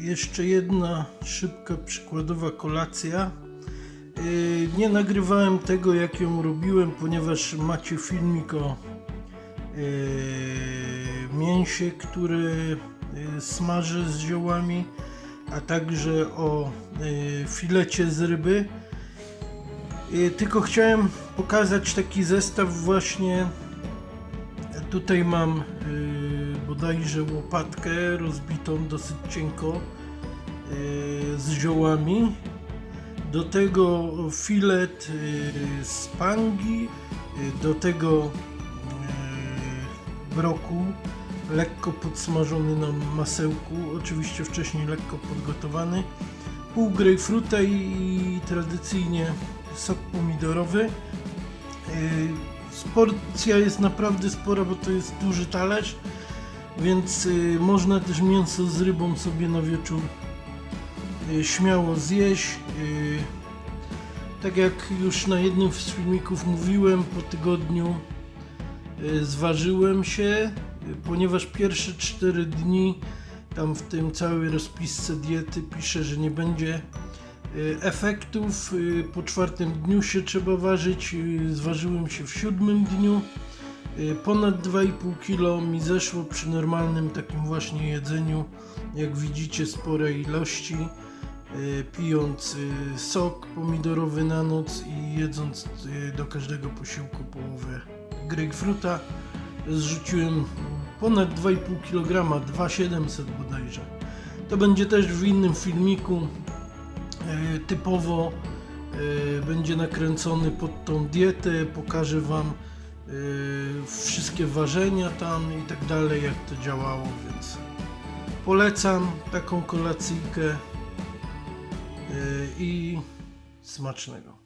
Jeszcze jedna szybka, przykładowa kolacja. Yy, Nie nagrywałem tego, jak ją robiłem, ponieważ macie filmik o yy, mięsie, które yy, smażę z ziołami, a także o filecie z ryby. Tylko chciałem pokazać taki zestaw właśnie. Tutaj mam yy, bodajże łopatkę rozbitą dosyć cienko yy, z ziołami. Do tego filet yy, z pangi, yy, do tego broku lekko podsmażony na masełku, oczywiście wcześniej lekko podgotowany, pół grejpfruta i tradycyjnie sok pomidorowy. Porcja jest naprawdę spora, bo to jest duży talerz, więc yy, można też mięso z rybą sobie na wieczór yy, śmiało zjeść. Yy, tak jak już na jednym z filmików mówiłem, po tygodniu zważyłem się, ponieważ pierwsze 4 dni tam w tym całej rozpisce diety pisze, że nie będzie y, efektów. Y, Po czwartym dniu się trzeba ważyć. y, Zważyłem się w siódmym dniu. Y, Ponad 2,5 kg mi zeszło przy normalnym takim właśnie jedzeniu. Jak widzicie, spore ilości. y, Pijąc y, sok pomidorowy na noc i jedząc y, do każdego posiłku połowę grejpfruta, zrzuciłem ponad 2,5 kg, 2,700 bodajże. To będzie też w innym filmiku typowo e, będzie nakręcony pod tą dietę, pokażę Wam e, wszystkie ważenia tam i tak dalej, jak to działało, więc polecam taką kolacyjkę e, i smacznego.